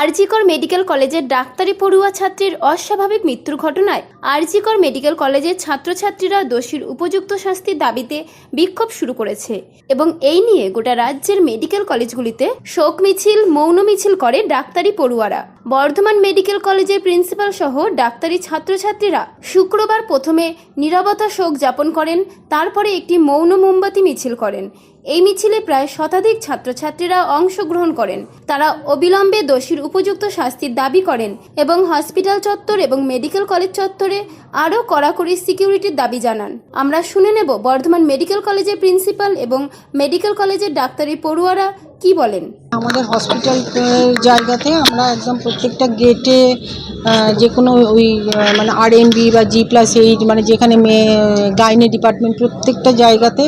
RG Kar medical কলেজের ডাক্তারি পড়ুয়া ছাত্রীর অস্বাভাবিক মৃত্যুর ঘটনায় আরজিকর মেডিকেল কলেজের ছাত্রছাত্রীরা দোষীর উপযুক্ত শাস্তির দাবিতে বিক্ষোভ শুরু করেছে এবং এই নিয়ে গোটা রাজ্যের মেডিকেল কলেজগুলিতে শোক মিছিল, মৌন মিছিল করে ডাক্তারি পড়ুয়ারা। বর্ধমান মেডিকেল কলেজের প্রিন্সিপাল সহ ডাক্তারি ছাত্রছাত্রীরা শুক্রবার প্রথমে নীরবতা শোক যাপন করেন, তারপরে একটি মৌন মোমবাতি মিছিল করেন। এই মিছিলে প্রায় শতাধিক ছাত্রছাত্রীরা অংশগ্রহণ করেন। তারা অবিলম্বে দোষীর উপযুক্ত শাস্তির দাবি করেন এবং হসপিটাল চত্বর এবং মেডিকেল কলেজ চত্বরে আরও কড়াকড়ি সিকিউরিটির দাবি জানান। আমরা শুনে নেব বর্ধমান মেডিকেল কলেজের প্রিন্সিপাল এবং মেডিকেল কলেজের ডাক্তারি পড়ুয়ারা কি বলেন? আমাদের হসপিটাল জায়গাতে আমরা একদম প্রত্যেকটা গেটে যে কোনো ওই মানে আর বি জি প্লাস এইট মানে যেখানে মেয়ে গাইনি ডিপার্টমেন্ট প্রত্যেকটা জায়গাতে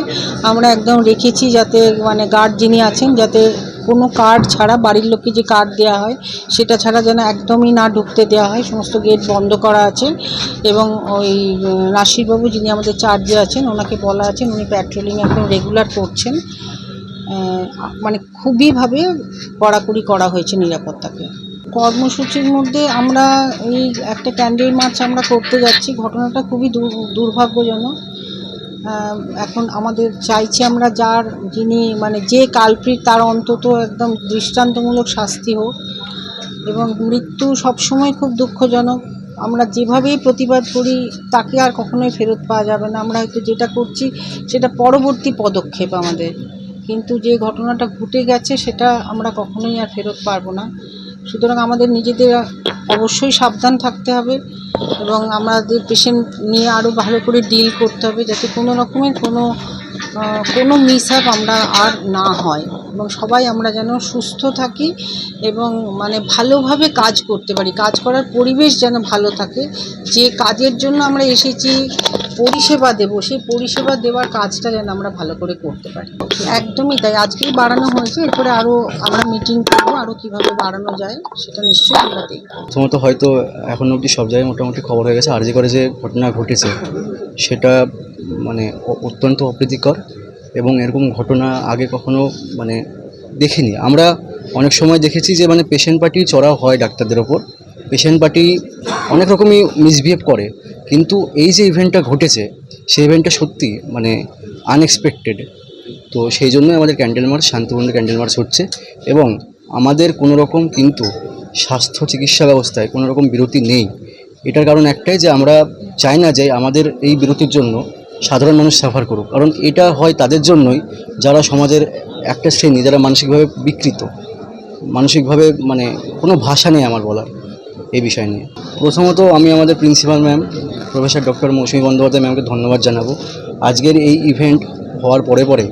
আমরা একদম রেখেছি যাতে মানে গার্ড যিনি আছেন, যাতে কোনো কার্ড ছাড়া, বাড়ির লোককে যে কার্ড দেওয়া হয়, সেটা ছাড়া যেন একদমই না ঢুকতে দেওয়া হয়। সমস্ত গেট বন্ধ করা আছে এবং ওই নাসিরবাবু যিনি আমাদের চার্জে আছেন, ওনাকে বলা আছেন উনি প্যাট্রোলিং একদম রেগুলার করছেন। মানে খুবইভাবে কড়াকড়ি করা হয়েছে নিরাপত্তাকে। কর্মসূচির মধ্যে আমরা এই একটা ক্যান্ডেল মার্চ আমরা করতে যাচ্ছি। ঘটনাটা খুবই দুর- দুর্ভাগ্যজনক। এখন আমাদের চাইছি আমরা যার যিনি মানে যে কালপ্রিট তার অন্তত একদম দৃষ্টান্তমূলক শাস্তি হোক এবং মৃত্যু সবসময় খুব দুঃখজনক। আমরা যেভাবেই প্রতিবাদ করি তাকে আর কখনোই ফেরত পাওয়া যাবে না। আমরা হয়তো যেটা করছি সেটা পরবর্তী পদক্ষেপ আমাদের। কিন্তু যে ঘটনাটা ঘটে গেছে সেটা আমরা কখনোই আর ফেরত পারব না। সুতরাং আমাদের নিজেদের অবশ্যই সাবধান থাকতে হবে এবং আমাদের পেশেন্ট নিয়ে আরও ভালো করে ডিল করতে হবে যাতে কোনো রকমের কোনো কোনো মিসআপ আমরা আর না হয়। এবং সবাই আমরা যেন সুস্থ থাকি এবং মানে ভালোভাবে কাজ করতে পারি। কাজ করার পরিবেশ যেন ভালো থাকে। যে কাজের জন্য আমরা এসেছি, পরিষেবা দেব, সেই পরিষেবা দেওয়ার কাজটা যেন আমরা ভালো করে করতে পারি। একদমই তাই। আজকেই বাড়ানো হয়েছে। এরপরে আরও আমরা মিটিং করব আরও কীভাবে বাড়ানো যায় সেটা নিশ্চয়ই আমরা দেখব। প্রথমত হয়তো এখন অবধি সব জায়গায় মোটামুটি খবর হয়ে গেছে। আরজি করে যে ঘটনা ঘটেছে, সেটা মানে অত্যন্ত অপ্রীতিকর। এবং এরকম ঘটনা আগে কখনো মানে দেখিনি। আমরা অনেক সময় দেখেছি যে মানে পেশেন্ট পার্টি চড়া হয় ডাক্তারদের ওপর। পেশেন্ট পার্টি অনেক রকমই মিসবিহেভ করে। কিন্তু এই যে ইভেন্টটা ঘটেছে, সেই ইভেন্টটা সত্যি মানে আনএক্সপেক্টেড তো সেই জন্যই আমাদের ক্যান্ডেল মার্চ শান্তিপূর্ণ ক্যান্ডেল মার্চ হচ্ছে। এবং আমাদের কোনো রকম কিন্তু স্বাস্থ্য চিকিৎসা ব্যবস্থায় কোনো রকম বিরতি নেই। এটার কারণ একটাই যে, আমরা চাই না যে, আমাদের এই বিরতির জন্য সাধারণ মানুষ সাফার করুক। কারণ এটা হয় তাদের জন্যই যারা সমাজের একটা শ্রেণি, যারা মানসিকভাবে বিকৃত। মানসিকভাবে মানে কোনো ভাষা নেই আমার বলার এই বিষয় নিয়ে। প্রথমত আমি আমাদের principal ma'am professor doctor Mousumi Bandyopadhyay ম্যামকে ধন্যবাদ জানাব। আজকের এই ইভেন্ট হওয়ার পরে পরে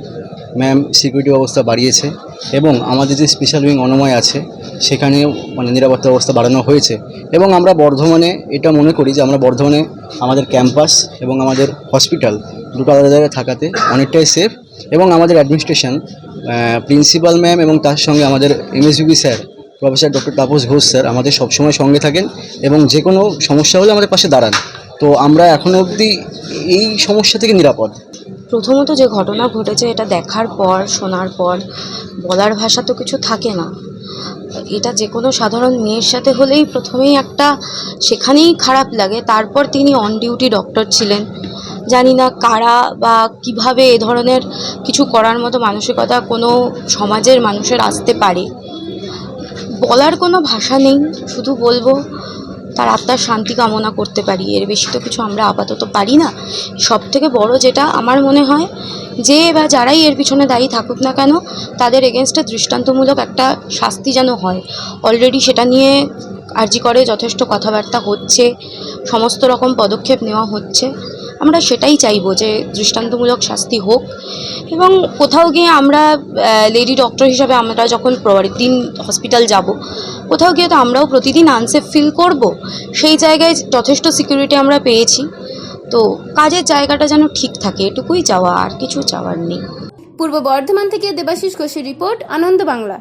ম্যাম সিকিউরিটি ব্যবস্থা বাড়িয়েছে। এবং আমাদের যে স্পেশাল উইং অনময় আছে সেখানেও মানে নিরাপত্তা ব্যবস্থা বাড়ানো হয়েছে। এবং আমরা বর্ধমানে এটা মনে করি যে আমরা বর্ধমানে আমাদের ক্যাম্পাস এবং আমাদের হসপিটাল দুটো আলাদা জায়গায় থাকাতে অনেকটাই সেফ এবং আমাদের অ্যাডমিনিস্ট্রেশন প্রিন্সিপাল ম্যাম এবং তার সঙ্গে আমাদের MSBB sir professor doctor Tapas Ghosh sir আমাদের সবসময় সঙ্গে থাকেন এবং যে কোনো সমস্যা হলে আমাদের পাশে দাঁড়ান। তো আমরা এখনও অবধি এই সমস্যা থেকে নিরাপদ। প্রথমত যে ঘটনা ঘটেছে, এটা দেখার পর, শোনার পর, বলার ভাষা তো কিছু থাকে না। এটা যে কোনো সাধারণ মেয়ের সাথে হলেই প্রথমেই একটা সেখানেই খারাপ লাগে। তারপর তিনি অন ডিউটি ডক্টর ছিলেন। জানি না কারা বা কীভাবে এ ধরনের কিছু করার মতো মানসিকতা কোনো সমাজের মানুষের আসতে পারে। বলার কোনো ভাষা নেই, শুধু বলব তার আত্মার শান্তি কামনা করতে পারি। এর বেশি তো কিছু আমরা আপাতত পারি না। সব থেকে বড় যেটা আমার মনে হয়, যে বা যারাই এর পিছনে দায়ী থাকুক না কেন, তাদের এগেনস্টে দৃষ্টান্তমূলক একটা শাস্তি যেন হয়। অলরেডি সেটা নিয়ে আর্জি করে যথেষ্ট কথাবার্তা হচ্ছে, সমস্ত রকম পদক্ষেপ নেওয়া হচ্ছে। আমরা সেটাই চাইব যে দৃষ্টান্তমূলক শাস্তি হোক। এবং কোথাও গিয়ে আমরা লেডি ডক্টর হিসাবে আমরা যখন পরের দিন হসপিটাল যাব, কোথাও গিয়ে তো আমরাও প্রতিদিন আনসেফ ফিল করব। সেই জায়গায় যথেষ্ট সিকিউরিটি আমরা পেয়েছি। তো কাজের জায়গাটা যেন ঠিক থাকে, এটুকুই চাওয়া, আর কিছু চাওয়ার নেই। পূর্ব বর্ধমান থেকে দেবাশিস ঘোষের রিপোর্ট, আনন্দ বাংলা।